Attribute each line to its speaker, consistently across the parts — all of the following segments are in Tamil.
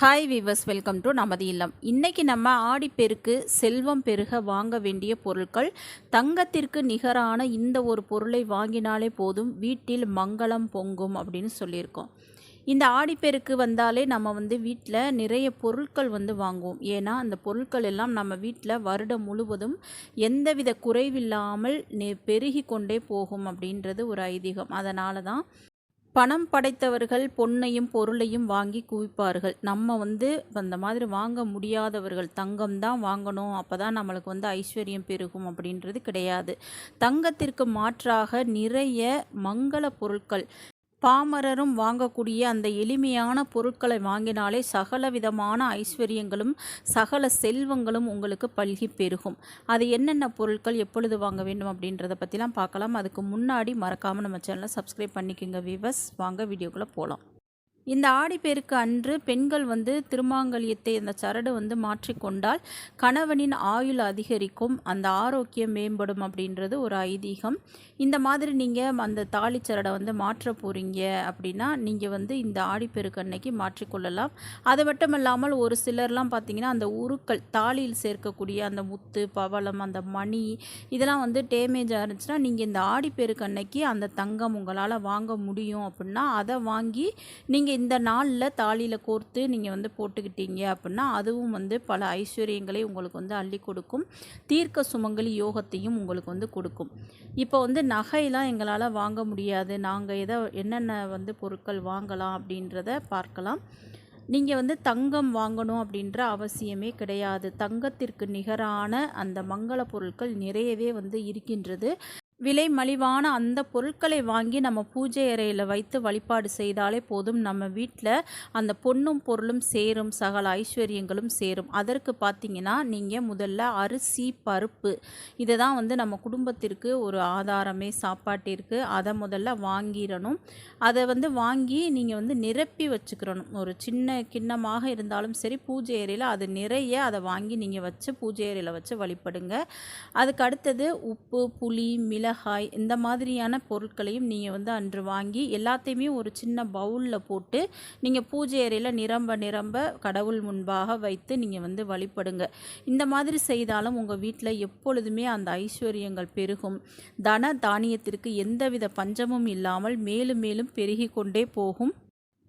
Speaker 1: ஹாய் வீவர்ஸ் வெல்கம் டு நமது இல்லம். இன்றைக்கி நம்ம ஆடிப்பெருக்கு செல்வம் பெருக வாங்க வேண்டிய பொருட்கள் தங்கத்திற்கு நிகரான இந்த ஒரு பொருளை வாங்கினாலே போதும் வீட்டில் மங்களம் பொங்கும் அப்படின்னு சொல்லியிருக்கோம். இந்த ஆடிப்பெருக்கு வந்தாலே நம்ம வந்து வீட்டில் நிறைய பொருட்கள் வந்து வாங்குவோம். ஏன்னா அந்த பொருட்கள் எல்லாம் நம்ம வீட்டில் வருடம் முழுவதும் எந்தவித குறைவில்லாமல் பெருகி கொண்டே போகும் அப்படின்றது ஒரு ஐதீகம். அதனால தான் பணம் படைத்தவர்கள் பொன்னையும் பொருளையும் வாங்கி குவிப்பார்கள். நம்ம வந்து அந்த மாதிரி வாங்க முடியாதவர்கள் தங்கம் தான் வாங்கணும் அப்போ தான் நம்மளுக்கு வந்து ஐஸ்வர்யம் பெருகும் அப்படின்றது கிடையாது. தங்கத்திற்கு மாற்றாக நிறைய மங்கள பொருட்கள் பாமரரும் வாங்கக்கூடிய அந்த எளிமையான பொருட்களை வாங்கினாலே சகல விதமான ஐஸ்வர்யங்களும் சகல செல்வங்களும் உங்களுக்கு பல்கி பெருகும். அது என்னென்ன பொருட்கள் எப்பொழுது வாங்க வேண்டும் அப்படின்றத பற்றிலாம் பார்க்கலாம். அதுக்கு முன்னாடி மறக்காமல் நம்ம சேனலை சப்ஸ்கிரைப் பண்ணிக்கோங்க விவஸ் வாங்க வீடியோக்குள்ளே போகலாம் இந்த ஆடிப்பெருக்கு அன்று பெண்கள் வந்து திருமாங்கல்யத்தை அந்த சரடு வந்து மாற்றிக்கொண்டால் கணவனின் ஆயுள் அதிகரிக்கும் அந்த ஆரோக்கியம் மேம்படும் அப்படின்றது ஒரு ஐதீகம். இந்த மாதிரி நீங்கள் அந்த தாலி சரடை வந்து மாற்ற போகிறீங்க அப்படின்னா நீங்கள் வந்து இந்த ஆடிப்பெருக்கு அன்னைக்கு மாற்றிக்கொள்ளலாம் அது மட்டும் இல்லாமல் ஒரு சிலர்லாம் பார்த்தீங்கன்னா அந்த உருக்கள் தாலியில் சேர்க்கக்கூடிய அந்த முத்து பவளம் அந்த மணி இதெல்லாம் வந்து டேமேஜ் இருந்துச்சுன்னா நீங்கள் இந்த ஆடிப்பெருக்கு அன்னைக்கு அந்த தங்கம் உங்களால் வாங்க முடியும் அப்படின்னா அதை வாங்கி நீங்கள் இந்த நாளில் தாலியில் கோர்த்து நீங்கள் வந்து போட்டுக்கிட்டீங்க அப்படின்னா அதுவும் வந்து பல ஐஸ்வர்யங்களை உங்களுக்கு வந்து அள்ளி கொடுக்கும். தீர்க்க சுமங்கலி யோகத்தையும் உங்களுக்கு வந்து கொடுக்கும். இப்போ வந்து நகையெல்லாம் எங்களால் வாங்க முடியாது. நாங்கள் எதை என்னென்ன வந்து பொருட்கள் வாங்கலாம் அப்படின்றத பார்க்கலாம். நீங்கள் வந்து தங்கம் வாங்கணும் அப்படின்ற அவசியமே கிடையாது. தங்கத்திற்கு நிகரான அந்த மங்கள பொருட்கள் நிறையவே வந்து இருக்கின்றது. விலை மலிவான அந்த பொருட்களை வாங்கி நம்ம பூஜை அறையில் வைத்து வழிபாடு செய்தாலே போதும். நம்ம வீட்டில் அந்த பொண்ணும் பொருளும் சேரும் சகல ஐஸ்வர்யங்களும் சேரும். அதற்கு பார்த்தீங்கன்னா நீங்கள் முதல்ல அரிசி பருப்பு இதை தான் வந்து நம்ம குடும்பத்திற்கு ஒரு ஆதாரமே சாப்பாட்டிற்கு. அதை முதல்ல வாங்கிடணும். அதை வந்து வாங்கி நீங்கள் வந்து நிரப்பி வச்சுக்கிறணும். ஒரு சின்ன கிண்ணமாக இருந்தாலும் சரி பூஜை அறையில் அது நிறைய அதை வாங்கி நீங்கள் வச்சு பூஜை அறையில் வச்சு வழிபடுங்க. அதுக்கு அடுத்தது உப்பு புளி மிளகு மிளகாய் இந்த மாதிரியான பொருட்களையும் நீங்கள் வந்து அன்று வாங்கி எல்லாத்தையுமே ஒரு சின்ன பவுலில் போட்டு நீங்கள் பூஜை அறையில் நிரம்ப நிரம்ப கடவுள் முன்பாக வைத்து நீங்கள் வந்து வழிபடுங்க. இந்த மாதிரி செய்தாலும் உங்கள் வீட்டில் எப்பொழுதுமே அந்த ஐஸ்வர்யங்கள் பெருகும். தன தானியத்திற்கு எந்தவித பஞ்சமும் இல்லாமல் மேலும் மேலும் பெருகி கொண்டே போகும்.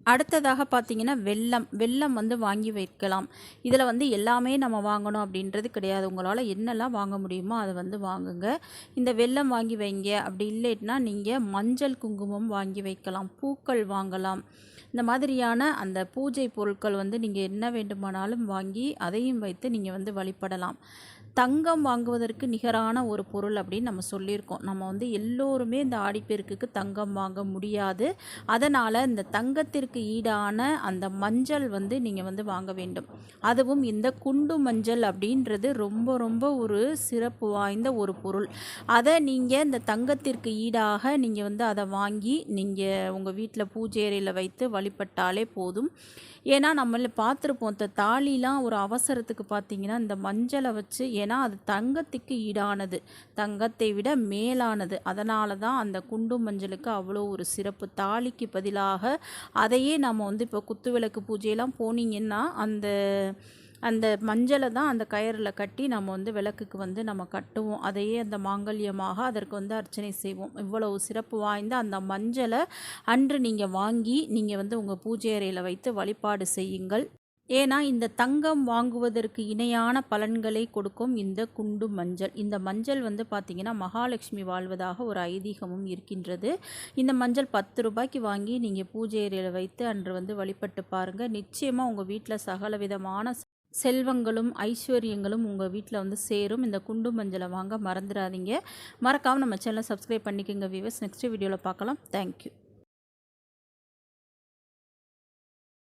Speaker 1: அடுத்ததாக பார்த்தீங்கன்னா வெல்லம் வெல்லம் வந்து வாங்கி வைக்கலாம். இதில் வந்து எல்லாமே நம்ம வாங்கணும் அப்படின்றது கிடையாது. உங்களால் என்னெல்லாம் வாங்க முடியுமோ அதை வந்து வாங்குங்க. இந்த வெல்லம் வாங்கி வைங்க அப்படி இல்லைன்னா நீங்கள் மஞ்சள் குங்குமம் வாங்கி வைக்கலாம் பூக்கள் வாங்கலாம். இந்த மாதிரியான அந்த பூஜை பொருட்கள் வந்து நீங்கள் என்ன வேண்டுமானாலும் வாங்கி அதையும் வைத்து நீங்கள் வந்து வழிபடலாம். தங்கம் வாங்குவதற்கு நிகரான ஒரு பொருள் அப்படின்னு நம்ம சொல்லியிருக்கோம். நம்ம வந்து எல்லோருமே இந்த ஆடிப்பெருக்குக்கு தங்கம் வாங்க முடியாது. அதனால் இந்த தங்கத்திற்கு ஈடான அந்த மஞ்சள் வந்து நீங்கள் வந்து வாங்க வேண்டும். அதுவும் இந்த குண்டு மஞ்சள் அப்படின்றது ரொம்ப ரொம்ப ஒரு சிறப்பு வாய்ந்த ஒரு பொருள். அதை நீங்கள் இந்த தங்கத்திற்கு ஈடாக நீங்கள் வந்து அதை வாங்கி நீங்கள் உங்கள் வீட்டில் பூஜை அறையில் வைத்து வழிபட்டாலே போதும். ஏன்னா நம்மள பார்த்துருப்போம் இந்த தாலிலாம் ஒரு அவசரத்துக்கு பார்த்தீங்கன்னா இந்த மஞ்சளை வச்சு ஏன்னா அது தங்கத்துக்கு ஈடானது. தங்கத்தை விட மேலானது. அதனால தான் அந்த குண்டு மஞ்சளுக்கு அவ்வளோ ஒரு சிறப்பு. தாலிக்கு பதிலாக அதையே நம்ம வந்து இப்போ குத்துவிளக்கு பூஜையெல்லாம் போனீங்கன்னா அந்த அந்த மஞ்சளை தான் அந்த கயரில் கட்டி நம்ம வந்து விளக்குக்கு வந்து நம்ம கட்டுவோம். அதையே அந்த மாங்கல்யமாக அதற்கு வந்து அர்ச்சனை செய்வோம். இவ்வளவு சிறப்பு வாய்ந்த அந்த மஞ்சளை அன்று நீங்கள் வாங்கி நீங்கள் வந்து உங்கள் பூஜை அறையில் வைத்து வழிபாடு செய்யுங்கள். ஏன்னா இந்த தங்கம் வாங்குவதற்கு இணையான பலன்களை கொடுக்கும் இந்த குண்டு மஞ்சள். இந்த மஞ்சள் வந்து பார்த்திங்கன்னா மகாலட்சுமி வாழ்வதாக ஒரு ஐதீகமும் இருக்கின்றது. இந்த மஞ்சள் பத்து ரூபாய்க்கு வாங்கி நீங்கள் பூஜை அறையில் வைத்து அன்று வந்து வழிபட்டு பாருங்கள் நிச்சயமாக உங்கள் வீட்டில் சகல விதமான செல்வங்களும் ஐஸ்வர்யங்களும் உங்கள் வீட்டில் வந்து சேரும். இந்த குண்டு மஞ்சளை வாங்க மறந்துடாதீங்க. மறக்காமல் நம்ம சேனலை சப்ஸ்கிரைப் பண்ணிக்கோங்க வியூவர்ஸ் நெக்ஸ்ட் வீடியோவில் பார்க்கலாம். தேங்க்யூ